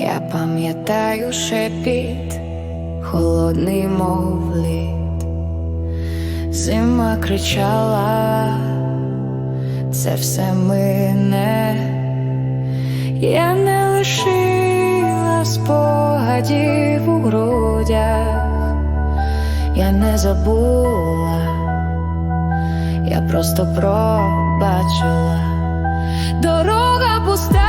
Я пам'ятаю шепіт, холодний мов лід. Зима кричала, це все мине. Я не лишила спогадів у грудях, я не забула, я просто пробачила. Дорога пуста,